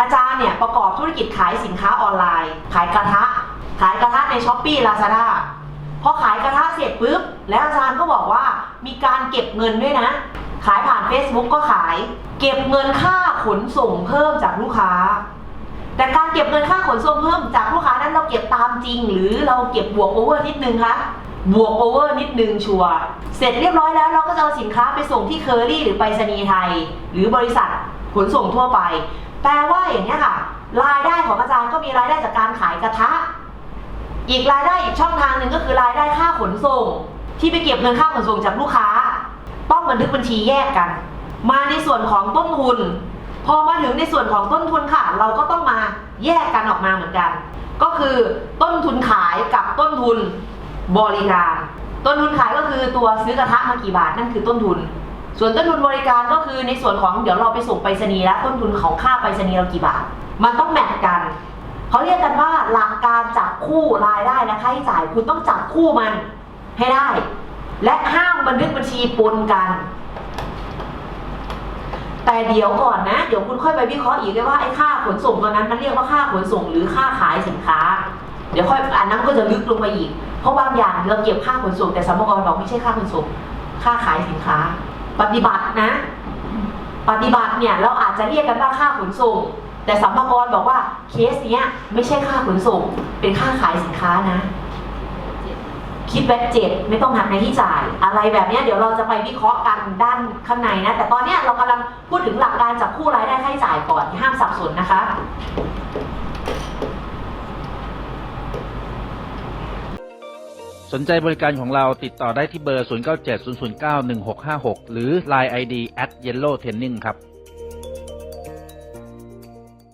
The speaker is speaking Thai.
อาจารย์เนี่ยประกอบธุรกิจขายสินค้าออนไลน์ ขายกระทะ ขายกระทะในช้อปปี้ลาซาด้าพอขายกระทะเสร็จปุ๊บ แล้วอาจารย์ก็บอกว่ามีการเก็บเงินด้วยนะ ขายผ่าน Facebook ก็ขาย เก็บเงินค่าขนส่งเพิ่มจากลูกค้า แต่การเก็บเงินค่าขนส่งเพิ่มจากลูกค้านั้นเราเก็บตามจริง หรือเราเก็บบวกโอเวอร์นิดนึงคะบวกโอเวอร์นิดนึงชัวร์เสร็จเรียบร้อยแล้วเราก็จะเอาสินค้าไปส่งที่เคอรี่หรือไปรษณีย์ไทย หรือบริษัทขนส่งทั่วไป แปลว่าอย่างนี้ค่ะ รายได้ของอาจารย์ก็มีรายได้จากการขายกระทะ อีกรายได้อีกช่องทางหนึ่งก็คือรายได้ค่าขนส่ง ที่ไปเก็บเงินค่าขนส่งจากลูกค้า ต้องบันทึกบัญชีแยกกัน มาในส่วนของต้นทุน พอมาถึงในส่วนของต้นทุนค่ะ เราก็ต้องมาแยกกันออกมาเหมือนกัน ก็คือต้นทุนขายกับต้นทุนบริการ ต้นทุนขายก็คือตัวซื้อกระทะมากี่บาทนั่นคือต้นทุน ส่วนต้นทุนบริการก็คือในส่วนของเดี๋ยวเราไปส่งไปรษณีย์แล้วต้นทุนของค่าไปรษณีย์เรากี่บาท มันต้องแมทกันเขาเรียกกันว่าหลักการจับคู่รายได้และค่าใช้จ่ายคุณต้องจับคู่มันให้ได้ และห้ามบันทึกบัญชีปนกัน แต่เดี๋ยวก่อนนะ เดี๋ยวคุณค่อยไปวิเคราะห์อีกเลยว่าไอ้ค่าขนส่งตัวนั้นมันเรียกว่าค่าขนส่งหรือค่าขายสินค้า เดี๋ยวค่อยอันนั้นก็จะลึกลงไปอีก เพราะบางอย่างเราเก็บค่าขนส่งแต่สมกรบอกไม่ใช่ค่าขนส่ง ค่าขายสินค้า ปฏิบัตินะ ปฏิบัติเนี่ยเราอาจจะเรียกกันว่าค่าขนส่ง แต่สัมภากรบอกว่าเคสเนี้ยไม่ใช่ค่าขนส่ง เป็นค่าขายสินค้านะ คิดแบตเจ็ดไม่ต้องหักในที่จ่าย อะไรแบบเนี้ยเดี๋ยวเราจะไปวิเคราะห์กันด้านข้างในนะ แต่ตอนเนี้ยเรากำลังพูดถึงหลักการจับคู่รายได้ค่าใช้จ่ายก่อนห้ามสับสนนะคะ สนใจบริการของเราติดต่อได้ที่เบอร์ 0970091656 หรือ Line ID at yellow training ครับ